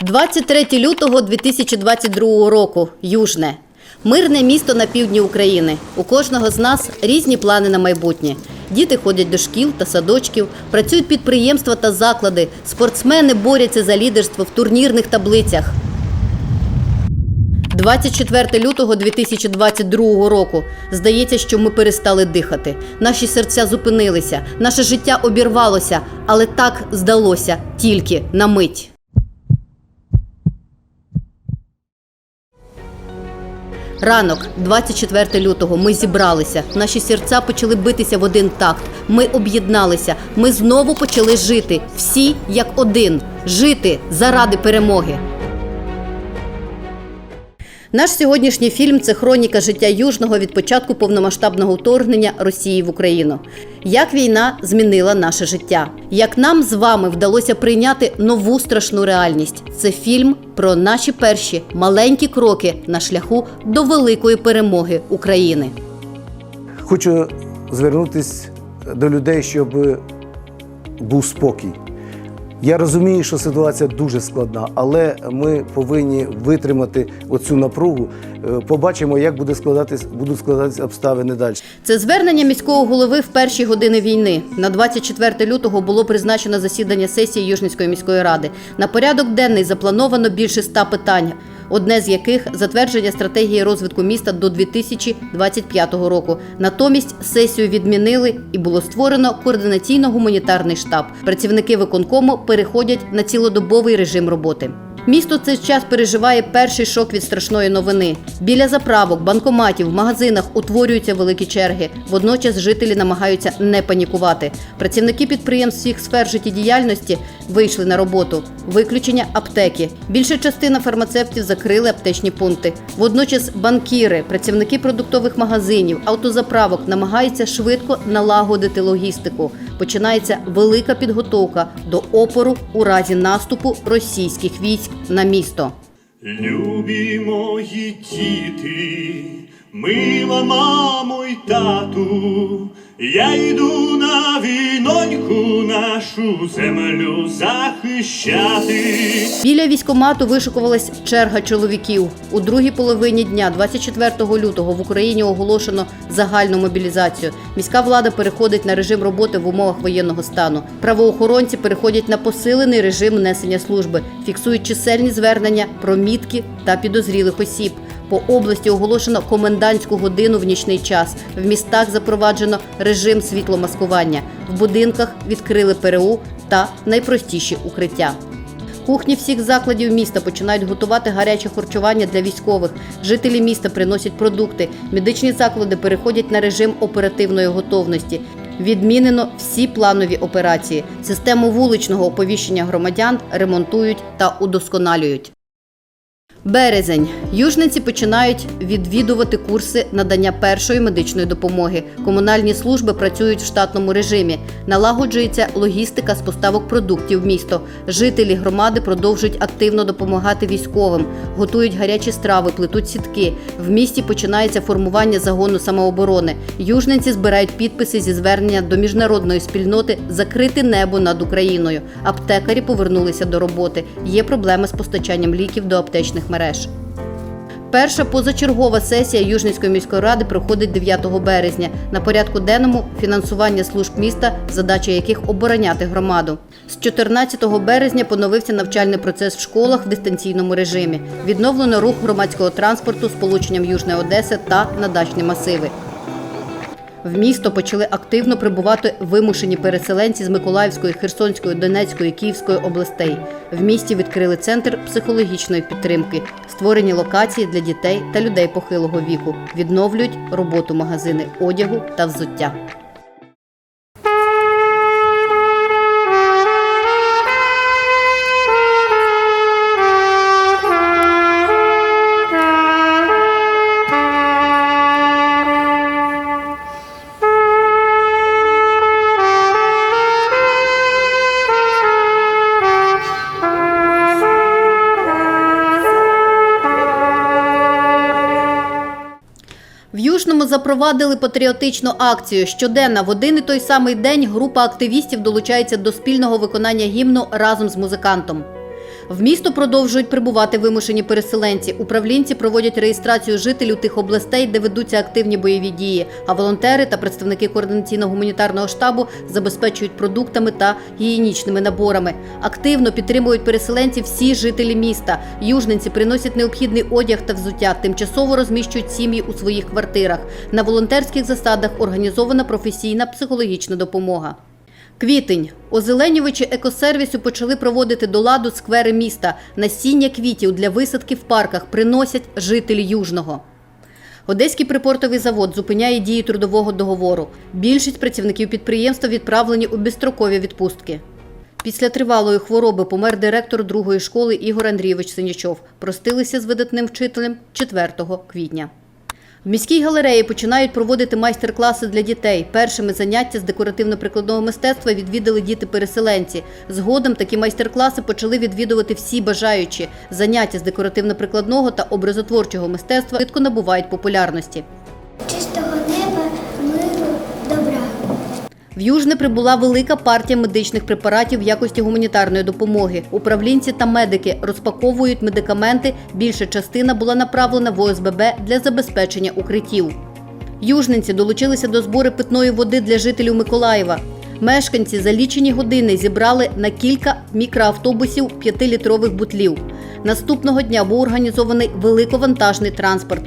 23 лютого 2022 року. Южне. Мирне місто на півдні України. У кожного з нас різні плани на майбутнє. Діти ходять до шкіл та садочків, працюють підприємства та заклади. Спортсмени борються за лідерство в турнірних таблицях. 24 лютого 2022 року. Здається, що ми перестали дихати. Наші серця зупинилися, наше життя обірвалося, але так здалося тільки на мить. Ранок, 24 лютого, ми зібралися. Наші серця почали битися в один такт. Ми об'єдналися. Ми знову почали жити. Всі як один. Жити заради перемоги. Наш сьогоднішній фільм це хроніка життя Южного від початку повномасштабного вторгнення Росії в Україну. Як війна змінила наше життя? Як нам з вами вдалося прийняти нову страшну реальність? Це фільм про наші перші маленькі кроки на шляху до великої перемоги України. Хочу звернутися до людей, щоб був спокій. Я розумію, що ситуація дуже складна, але ми повинні витримати оцю напругу. Е, Побачимо, як буде складатись, будуть складатися обставини далі. Це звернення міського голови в перші години війни. На 24 лютого було призначено засідання сесії Южницької міської ради. На порядок денний заплановано більше ста питань. Одне з яких затвердження стратегії розвитку міста до 2025 року. Натомість сесію відмінили і було створено координаційно-гуманітарний штаб. Працівники виконкому переходять на цілодобовий режим роботи. Місто цей час переживає перший шок від страшної новини. Біля заправок, банкоматів, магазинах утворюються великі черги. Водночас жителі намагаються не панікувати. Працівники підприємств всіх сфер життєдіяльності вийшли на роботу. Виключення аптеки. Більша частина фармацевтів закрили аптечні пункти. Водночас банкіри, працівники продуктових магазинів, автозаправок намагаються швидко налагодити логістику. Починається велика підготовка до опору у разі наступу російських військ на місто. Любі мої діти, мила мамо й тату, я йду на війноньку нашу землю захищати. Біля військомату вишикувалась черга чоловіків. У другій половині дня, 24 лютого, в Україні оголошено загальну мобілізацію. Міська влада переходить на режим роботи в умовах воєнного стану. Правоохоронці переходять на посилений режим несення служби, фіксують чисельні звернення про мітки та підозрілих осіб. По області оголошено комендантську годину в нічний час. В містах запроваджено режим світломаскування. В будинках відкрили ПРУ та найпростіші укриття. Кухні всіх закладів міста починають готувати гаряче харчування для військових. Жителі міста приносять продукти. Медичні заклади переходять на режим оперативної готовності. Відмінено всі планові операції. Систему вуличного оповіщення громадян ремонтують та удосконалюють. Березень. Южниці починають відвідувати курси надання першої медичної допомоги. Комунальні служби працюють в штатному режимі. Налагоджується логістика з поставок продуктів в місто. Жителі громади продовжують активно допомагати військовим, готують гарячі страви, плетуть сітки. В місті починається формування загону самооборони. Южниці збирають підписи зі звернення до міжнародної спільноти закрити небо над Україною. Аптекарі повернулися до роботи. Є проблеми з постачанням ліків до аптечних мереж. Перша позачергова сесія Южницької міської ради проходить 9 березня. На порядку денному фінансування служб міста, задача яких обороняти громаду. З 14 березня поновився навчальний процес в школах в дистанційному режимі. Відновлено рух громадського транспорту з полученням Южної Одеси та на дачні масиви. В місто почали активно прибувати вимушені переселенці з Миколаївської, Херсонської, Донецької, Київської областей. В місті відкрили центр психологічної підтримки, створені локації для дітей та людей похилого віку, відновлюють роботу магазини одягу та взуття. Запровадили патріотичну акцію. Щоденно в один і той самий день група активістів долучається до спільного виконання гімну разом з музикантом. В місто продовжують прибувати вимушені переселенці. Управлінці проводять реєстрацію жителів тих областей, де ведуться активні бойові дії. А волонтери та представники координаційно-гуманітарного штабу забезпечують продуктами та гігієнічними наборами. Активно підтримують переселенців всі жителі міста. Южненці приносять необхідний одяг та взуття, тимчасово розміщують сім'ї у своїх квартирах. На волонтерських засадах організована професійна психологічна допомога. Квітень. Озеленювачі екосервісу почали проводити до ладу сквери міста. Насіння квітів для висадки в парках приносять жителі Южного. Одеський припортовий завод зупиняє дії трудового договору. Більшість працівників підприємства відправлені у безстрокові відпустки. Після тривалої хвороби помер директор другої школи Ігор Андрійович Синячов. Простилися з видатним вчителем 4 квітня. В міській галереї починають проводити майстер-класи для дітей. Першими заняття з декоративно-прикладного мистецтва відвідали діти-переселенці. Згодом такі майстер-класи почали відвідувати всі бажаючі. Заняття з декоративно-прикладного та образотворчого мистецтва швидко набувають популярності. В Южне прибула велика партія медичних препаратів в якості гуманітарної допомоги. Управлінці та медики розпаковують медикаменти. Більша частина була направлена в ОСББ для забезпечення укриттів. Южненці долучилися до збору питної води для жителів Миколаєва. Мешканці за лічені години зібрали на кілька мікроавтобусів 5-літрових бутлів. Наступного дня був організований великовантажний транспорт.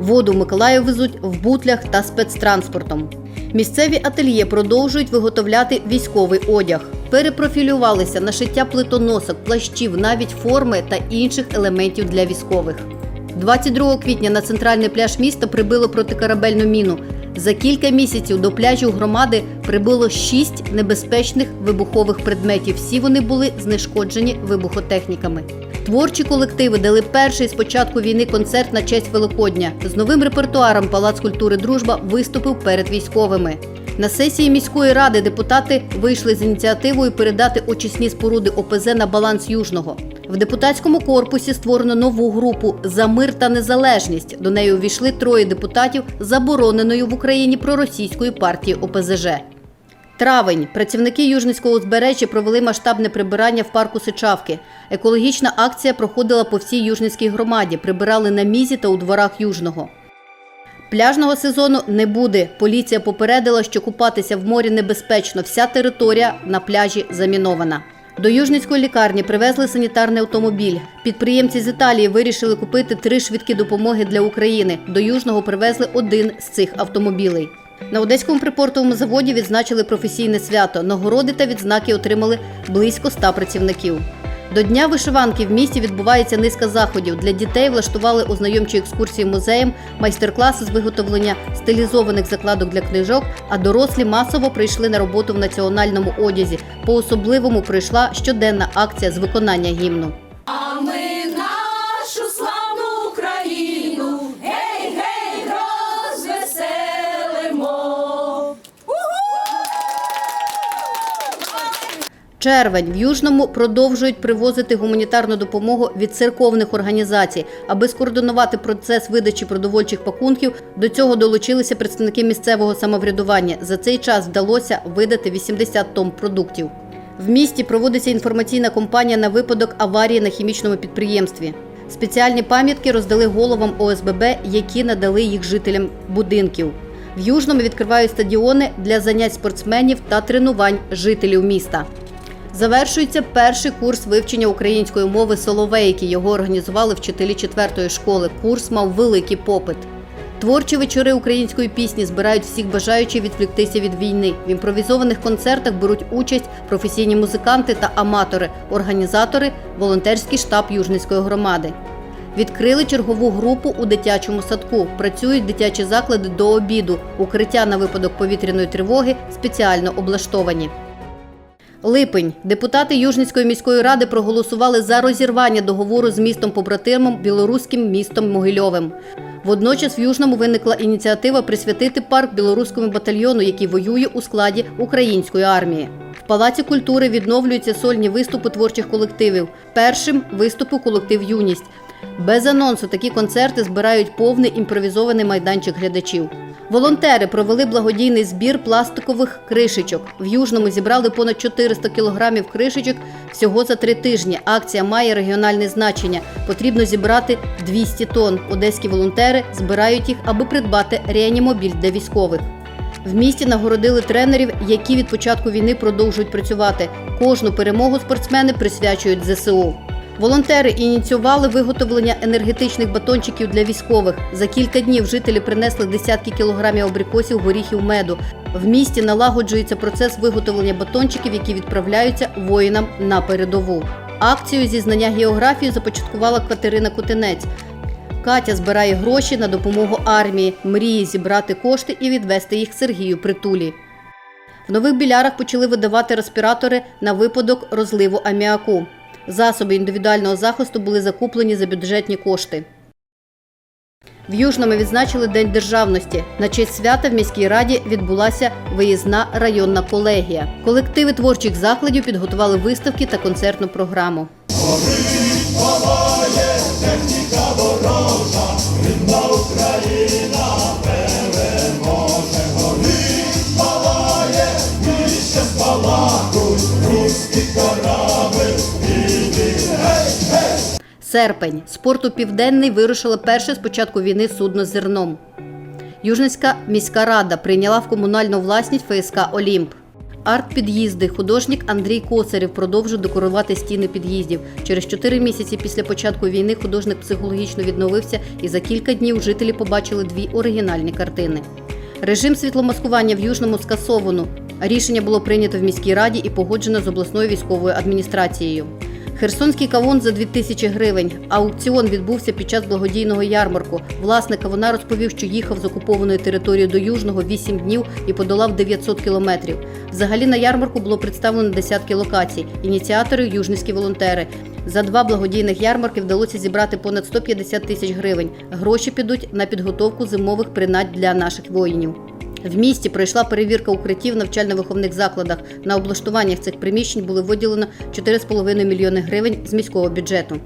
Воду в Миколаїв везуть в бутлях та спецтранспортом. Місцеві ательє продовжують виготовляти військовий одяг. Перепрофілювалися на шиття плитоносок, плащів, навіть форми та інших елементів для військових. 22 квітня на центральний пляж міста прибило протикорабельну міну. За кілька місяців до пляжів громади прибуло шість небезпечних вибухових предметів. Всі вони були знешкоджені вибухотехніками. Творчі колективи дали перший з початку війни концерт на честь Великодня. З новим репертуаром Палац культури Дружба виступив перед військовими. На сесії міської ради депутати вийшли з ініціативою передати очисні споруди ОПЗ на баланс Южного. В депутатському корпусі створено нову групу за мир та незалежність. До неї увійшли троє депутатів забороненої в Україні проросійської партії ОПЗЖ. Травень. Працівники Южницького узбережжя провели масштабне прибирання в парку Сичавки. Екологічна акція проходила по всій Южницькій громаді. Прибирали на мізі та у дворах Южного. Пляжного сезону не буде. Поліція попередила, що купатися в морі небезпечно. Вся територія на пляжі замінована. До Южницької лікарні привезли санітарний автомобіль. Підприємці з Італії вирішили купити три швидкі допомоги для України. До Южного привезли один з цих автомобілей. На Одеському припортовому заводі відзначили професійне свято. Нагороди та відзнаки отримали близько ста працівників. До Дня вишиванки в місті відбувається низка заходів. Для дітей влаштували ознайомчі екскурсії музеєм, майстер-класи з виготовлення стилізованих закладок для книжок, а дорослі масово прийшли на роботу в національному одязі. По особливому пройшла щоденна акція з виконання гімну. Червень в Южному продовжують привозити гуманітарну допомогу від церковних організацій. Аби скоординувати процес видачі продовольчих пакунків, до цього долучилися представники місцевого самоврядування. За цей час вдалося видати 80 тонн продуктів. В місті проводиться інформаційна кампанія на випадок аварії на хімічному підприємстві. Спеціальні пам'ятки роздали головам ОСББ, які надали їх жителям будинків. В Южному відкривають стадіони для занять спортсменів та тренувань жителів міста. Завершується перший курс вивчення української мови Соловейки. Його організували вчителі четвертої школи. Курс мав великий попит. Творчі вечори української пісні збирають всіх бажаючих відвліктися від війни. В імпровізованих концертах беруть участь професійні музиканти та аматори, організатори, волонтерський штаб Южницької громади. Відкрили чергову групу у дитячому садку. Працюють дитячі заклади до обіду. Укриття на випадок повітряної тривоги спеціально облаштовані. Липень. Депутати Южницької міської ради проголосували за розірвання договору з містом побратимом білоруським містом Могильовим. Водночас в Южному виникла ініціатива присвятити парк білоруському батальйону, який воює у складі української армії. В Палаці культури відновлюються сольні виступи творчих колективів. Першим виступив колектив Юність. Без анонсу такі концерти збирають повний імпровізований майданчик глядачів. Волонтери провели благодійний збір пластикових кришечок. В Южному зібрали понад 400 кілограмів кришечок Всього за три тижні акція має регіональне значення. Потрібно зібрати 200 тонн. Одеські волонтери збирають їх, аби придбати реанімобіль для військових. В місті нагородили тренерів, які від початку війни продовжують працювати. Кожну перемогу спортсмени присвячують ЗСУ. Волонтери ініціювали виготовлення енергетичних батончиків для військових. За кілька днів жителі принесли десятки кілограмів абрикосів, горіхів, меду. В місті налагоджується процес виготовлення батончиків, які відправляються воїнам на передову. Акцію зі знання географії започаткувала Катерина Кутинець. Катя збирає гроші на допомогу армії, мріє зібрати кошти і відвести їх Сергію Притулі. В нових білярах почали видавати респіратори на випадок розливу аміаку. Засоби індивідуального захисту були закуплені за бюджетні кошти. В Южному відзначили День державності. На честь свята в міській раді відбулася виїзна районна колегія. Колективи творчих закладів підготували виставки та концертну програму. Серпень. Спорту Південний вирушило перше з початку війни судно з зерном. Южницька міська рада прийняла в комунальну власність ФСК Олімп. Арт-під'їзди. Художник Андрій Коцарів продовжує декорувати стіни під'їздів. Через чотири місяці після початку війни художник психологічно відновився і за кілька днів жителі побачили дві оригінальні картини. Режим світломаскування в Южному скасовано. Рішення було прийнято в міській раді і погоджено з обласною військовою адміністрацією. Херсонський кавун за 2000 гривень. Аукціон відбувся під час благодійного ярмарку. Власник кавуна розповів, що їхав з окупованої території до Южного 8 днів і подолав 900 кілометрів. Взагалі на ярмарку було представлено десятки локацій. Ініціатори южницькі волонтери. За два благодійних ярмарки вдалося зібрати понад 150 тисяч гривень. Гроші підуть на підготовку зимових принад для наших воїнів. В місті пройшла перевірка укриттів в навчально-виховних закладах. На облаштуваннях цих приміщень було виділено 4,5 мільйони гривень з міського бюджету.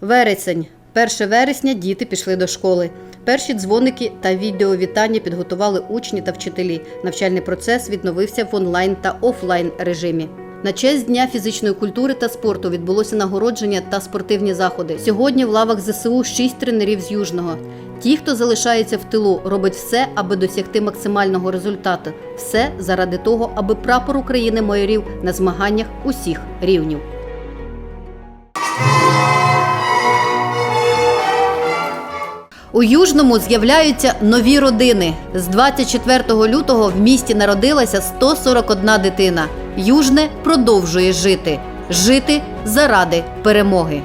Вересень. 1 вересня діти пішли до школи. Перші дзвоники та відеовітання підготували учні та вчителі. Навчальний процес відновився в онлайн та офлайн режимі. На честь Дня фізичної культури та спорту відбулося нагородження та спортивні заходи. Сьогодні в лавах ЗСУ шість тренерів з Южного. Ті, хто залишається в тилу, робить все, аби досягти максимального результату. Все заради того, аби прапор України майорів на змаганнях усіх рівнів. У Южному з'являються нові родини. З 24 лютого в місті народилася 141 дитина. Южне продовжує жити. Жити заради перемоги.